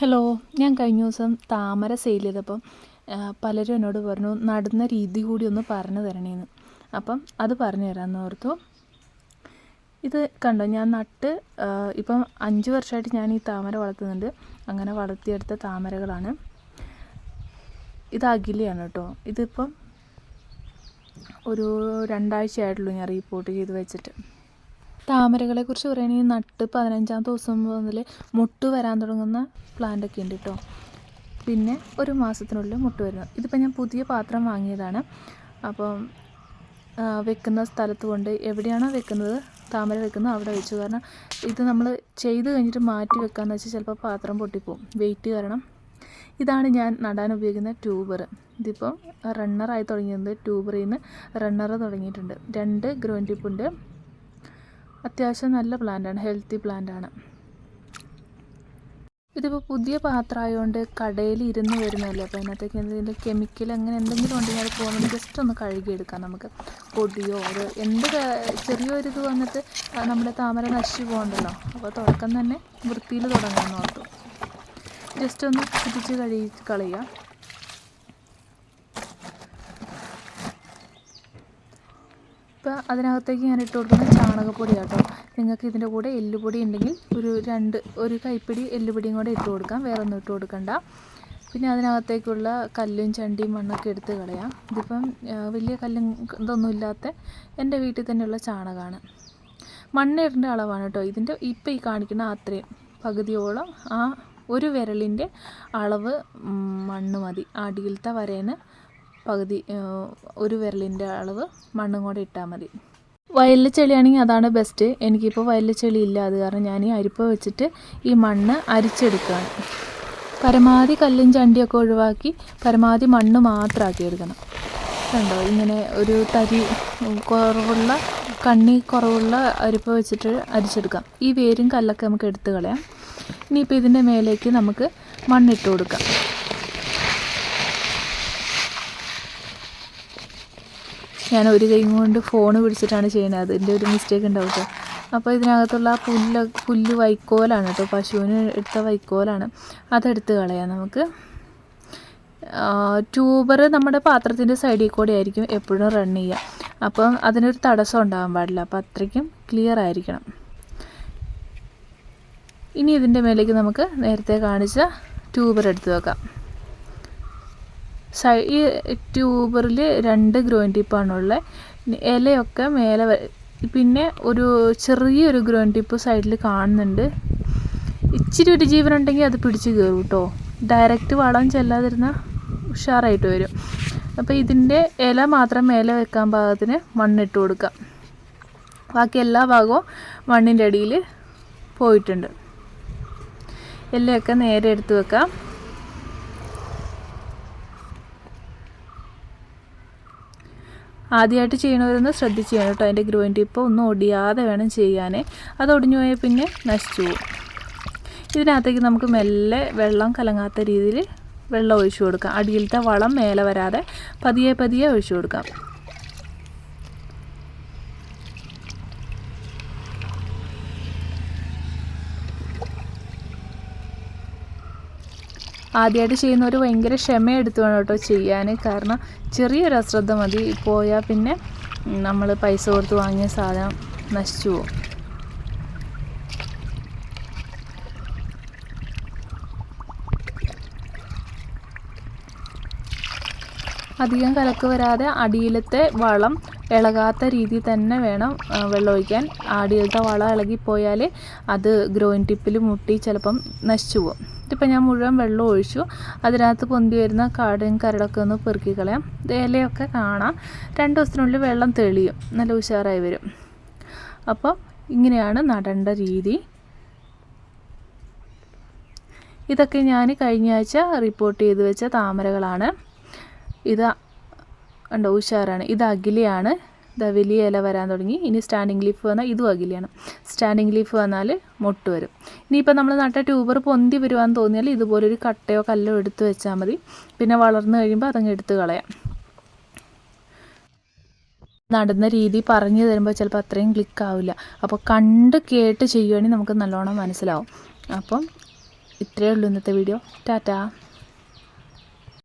Hello ഞാൻ കഴിഞ്ഞ ദിവസം താമര സെയിൽ ചെയ്തപ്പം പലരും എന്നോട് പറഞ്ഞു നടുന്ന രീതി കൂടി ഒന്ന് പറഞ്ഞു തരണേന്ന്. അപ്പം അത് പറഞ്ഞു തരാമെന്ന് ഓർത്തു. ഇത് കണ്ടോ ഞാൻ നട്ട് ഇപ്പം അഞ്ച് വർഷമായിട്ട് ഞാൻ ഈ താമര വളർത്തുന്നുണ്ട്. അങ്ങനെ വളർത്തിയെടുത്ത താമരകളാണ്. ഇത് അഖിലയാണ് കേട്ടോ. ഇതിപ്പം ഒരു രണ്ടാഴ്ചയായിട്ടുള്ളൂ ഞാൻ റീപ്പോർട്ട് ചെയ്ത് വെച്ചിട്ട്. താമരകളെ കുറിച്ച് പറയുകയാണെങ്കിൽ നട്ട് പതിനഞ്ചാം ദിവസം മുതൽ മുട്ട് വരാൻ തുടങ്ങുന്ന പ്ലാന്റ് ഒക്കെ ഉണ്ട് കേട്ടോ പിന്നെ ഒരു മാസത്തിനുള്ളിൽ മുട്ട് വരുന്നത് ഇതിപ്പോൾ ഞാൻ പുതിയ പാത്രം വാങ്ങിയതാണ്. അപ്പം വെക്കുന്ന സ്ഥലത്ത് കൊണ്ട് എവിടെയാണോ വെക്കുന്നത് താമര വെക്കുന്നത് അവിടെ വെച്ചു. കാരണം ഇത് നമ്മൾ ചെയ്ത് കഴിഞ്ഞിട്ട് മാറ്റി വെക്കാമെന്ന് വെച്ചാൽ ചിലപ്പോൾ പാത്രം പൊട്ടിപ്പോവും. വെയിറ്റ് കാരണം. ഇതാണ് ഞാൻ നടാൻ ഉപയോഗിക്കുന്ന ട്യൂബർ ഇതിപ്പം റണ്ണറായി തുടങ്ങിയത് ട്യൂബറിൽ നിന്ന് റണ്ണർ തുടങ്ങിയിട്ടുണ്ട്. രണ്ട് ഗ്രോൻ ടിപ്പുണ്ട് അത്യാവശ്യം നല്ല പ്ലാന്റാണ് ഹെൽത്തി പ്ലാന്റാണ്. ഇതിപ്പോൾ പുതിയ പാത്രം ആയതുകൊണ്ട് കടയിൽ ഇരുന്ന് വരുന്നതല്ലേ അപ്പോൾ അതിനകത്തേക്ക് എന്തെങ്കിലും കെമിക്കൽ അങ്ങനെ എന്തെങ്കിലും ഉണ്ടെങ്കിൽ അത് പോകുന്നത് ജസ്റ്റ് ഒന്ന് കഴുകിയെടുക്കാം നമുക്ക്. പൊടിയോ അത് എന്ത് ചെറിയൊരിത് വന്നിട്ട് നമ്മുടെ താമര നശിച്ചു പോകണ്ടല്ലോ. അപ്പോൾ തുടക്കം തന്നെ വൃത്തിയിൽ തുടങ്ങാമെന്ന് ഓർത്തു. ജസ്റ്റ് ഒന്ന് കുതിച്ച് കഴുകി കളയുക. ഇപ്പോൾ അതിനകത്തേക്ക് ഞാൻ ഇട്ട് കൊടുക്കുന്നത് ചാണകപ്പൊടി കേട്ടോ നിങ്ങൾക്ക് ഇതിന്റെ കൂടെ എല്ലുപൊടി ഉണ്ടെങ്കിൽ ഒരു രണ്ട് ഒരു കൈപ്പിടി എല്ലുപൊടിയും കൂടെ ഇട്ട് കൊടുക്കാം. വേറെ ഒന്നും ഇട്ട് കൊടുക്കണ്ട. പിന്നെ അതിനകത്തേക്കുള്ള കല്ലും ചണ്ടിയും മണ്ണൊക്കെ എടുത്ത് കളയാം. ഇതിപ്പം വലിയ കല്ലും ഇതൊന്നും ഇല്ലാത്ത എന്റെ വീട്ടിൽ തന്നെയുള്ള ചാണകമാണ് മണ്ണിടേണ്ട അളവാണ് കേട്ടോ. ഇതിന്റെ ഇപ്പം ഈ കാണിക്കുന്ന അത്രയും പകുതിയോളം ആ ഒരു വിരലിന്റെ അളവ് മണ്ണ് മതി. അടിയിലത്തെ വരേന്ന് പകുതി ഒരു വിരലിന്റെ അളവ് മണ്ണും കൂടെ ഇട്ടാൽ മതി. വയലിൽ ചെളിയാണെങ്കിൽ അതാണ് ബെസ്റ്റ് എനിക്കിപ്പോൾ വയലിൽ ചെളി ഇല്ല. അത് കാരണം ഞാൻ ഈ അരിപ്പ വെച്ചിട്ട് ഈ മണ്ണ് അരിച്ചെടുക്കുകയാണ്. പരമാവധി കല്ലും ചണ്ടിയൊക്കെ ഒഴിവാക്കി പരമാവധി മണ്ണ് മാത്രമാക്കി എടുക്കണം. കണ്ടോ? ഇങ്ങനെ ഒരു തരി കുറവുള്ള കണ്ണി കുറവുള്ള അരിപ്പ വെച്ചിട്ട് അരിച്ചെടുക്കാം. ഈ വേരും കല്ലൊക്കെ നമുക്ക് എടുത്ത് കളയാം. ഇനിയിപ്പോൾ ഇതിന്റെ മേലേക്ക് നമുക്ക് മണ്ണിട്ട് കൊടുക്കാം. ഞാൻ ഒരു കൈ കൊണ്ട് ഫോൺ പിടിച്ചിട്ടാണ് ചെയ്യുന്നത്. അതിന്റെ ഒരു മിസ്റ്റേക്ക് ഉണ്ടാവും കേട്ടോ അപ്പോൾ ഇതിനകത്തുള്ള ആ പുല്ല് പുല്ല് വൈക്കോലാണ് കേട്ടോ പശുവിന് എടുത്ത വൈക്കോലാണ്. അതെടുത്ത് കളയാം നമുക്ക്. ട്യൂബർ നമ്മുടെ പാത്രത്തിന്റെ സൈഡിൽ കൂടെ ആയിരിക്കും എപ്പോഴും റൺ ചെയ്യുക അപ്പം അതിനൊരു തടസ്സം ഉണ്ടാകാൻ പാടില്ല. അപ്പോൾ അത്രയ്ക്കും ക്ലിയർ ആയിരിക്കണം. ഇനി ഇതിന്റെ മേലേക്ക് നമുക്ക് നേരത്തെ കാണിച്ച ട്യൂബർ എടുത്ത് വെക്കാം. സൈ ഈ ട്യൂബറിൽ രണ്ട് ഗ്രോയിൻ ടിപ്പാണുള്ളത് ഇലയൊക്കെ മേലെ പിന്നെ ഒരു ചെറിയൊരു ഗ്രോയിൻ ടിപ്പ് സൈഡിൽ കാണുന്നുണ്ട്. ഇച്ചിരി ഒരു ജീവനുണ്ടെങ്കിൽ അത് പിടിച്ച് കയറും കേട്ടോ ഡയറക്റ്റ് വളം ചെല്ലാതിരുന്ന ഉഷാറായിട്ട് വരും. അപ്പോൾ ഇതിന്റെ ഇല മാത്രം മേലെ വെക്കാൻ പാകത്തിന് മണ്ണിട്ട് കൊടുക്കാം. ബാക്കി എല്ലാ ഭാഗവും മണ്ണിന്റെ അടിയിൽ പോയിട്ടുണ്ട്. ഇലയൊക്കെ നേരെ എടുത്ത് വെക്കാം. ആദ്യമായിട്ട് ചെയ്യണവരൊന്ന് ശ്രദ്ധിച്ച് ചെയ്യണം കേട്ടോ അതിന്റെ ഗ്രോയിൻ ടിപ്പ് ഒന്നും ഒടിയാതെ വേണം ചെയ്യാനേ. അത് ഒടിഞ്ഞു പോയാൽ പിന്നെ നശിച്ചു പോകും. ഇതിനകത്തേക്ക് നമുക്ക് മെല്ലെ വെള്ളം കലങ്ങാത്ത രീതിയിൽ വെള്ളം ഒഴിച്ചു കൊടുക്കാം. അടിയിലത്തെ വളം മേലെ വരാതെ പതിയെ പതിയെ ഒഴിച്ചു കൊടുക്കാം. ആദ്യമായിട്ട് ചെയ്യുന്നവർ ഭയങ്കര ക്ഷമയെടുത്ത് വേണം കേട്ടോ ചെയ്യാൻ കാരണം ചെറിയൊരു അശ്രദ്ധ മതി. പോയാൽ പിന്നെ നമ്മൾ പൈസ കൊടുത്ത് വാങ്ങിയ സാധനം നശിച്ചു പോകും അധികം കലക്ക് വരാതെ അടിയിലത്തെ വളം ഇളകാത്ത രീതിയിൽ തന്നെ വേണം വെള്ളം ഒഴിക്കാൻ അടിയിലത്തെ വളം ഇളകിപ്പോയാൽ അത് ഗ്രോയിൻ ടിപ്പിൽ മുട്ടി ചിലപ്പം നശിച്ചു പോകും ഇതിപ്പോൾ ഞാൻ മുഴുവൻ വെള്ളം ഒഴിച്ചു. അതിനകത്ത് പൊന്തി വരുന്ന കാടും കരടൊക്കെ ഒന്ന് പെറുക്കി കളയാം. ഇലയൊക്കെ കാണാം. രണ്ട് ദിവസത്തിനുള്ളിൽ വെള്ളം തെളിയും. നല്ല ഉഷാറായി വരും. അപ്പോൾ ഇങ്ങനെയാണ് നടേണ്ട രീതി. ഇതൊക്കെ ഞാൻ കഴിഞ്ഞ ആഴ്ച റിപ്പോർട്ട് ചെയ്ത് വെച്ച താമരകളാണ്. ഇത് ഉണ്ടോ ഉഷാറാണ്. ഇത് അഖിലയാണ്. ഇതാ വലിയ ഇല വരാൻ തുടങ്ങി. ഇനി സ്റ്റാൻഡിങ് ലീഫ് വന്നാൽ ഇതും അകിലാണ് സ്റ്റാൻഡിങ് ലീഫ് വന്നാൽ മുട്ട് വരും. ഇനിയിപ്പോൾ നമ്മൾ നട്ട ട്യൂബർ പൊന്തി വരുവാന്ന് തോന്നിയാൽ ഇതുപോലൊരു കട്ടയോ കല്ലോ എടുത്ത് വെച്ചാൽ മതി. പിന്നെ വളർന്നു കഴിയുമ്പോൾ അതങ്ങ് എടുത്ത് കളയാം. നടുന്ന രീതി പറഞ്ഞു തരുമ്പോൾ ചിലപ്പോൾ അത്രയും ക്ലിക്ക് ആവില്ല. അപ്പോൾ കണ്ട് കേട്ട് ചെയ്യുകയാണെങ്കിൽ നമുക്ക് നല്ലോണം മനസ്സിലാവും. അപ്പം ഇത്രയേ ഉള്ളൂ ഇന്നത്തെ വീഡിയോ ടാറ്റാ.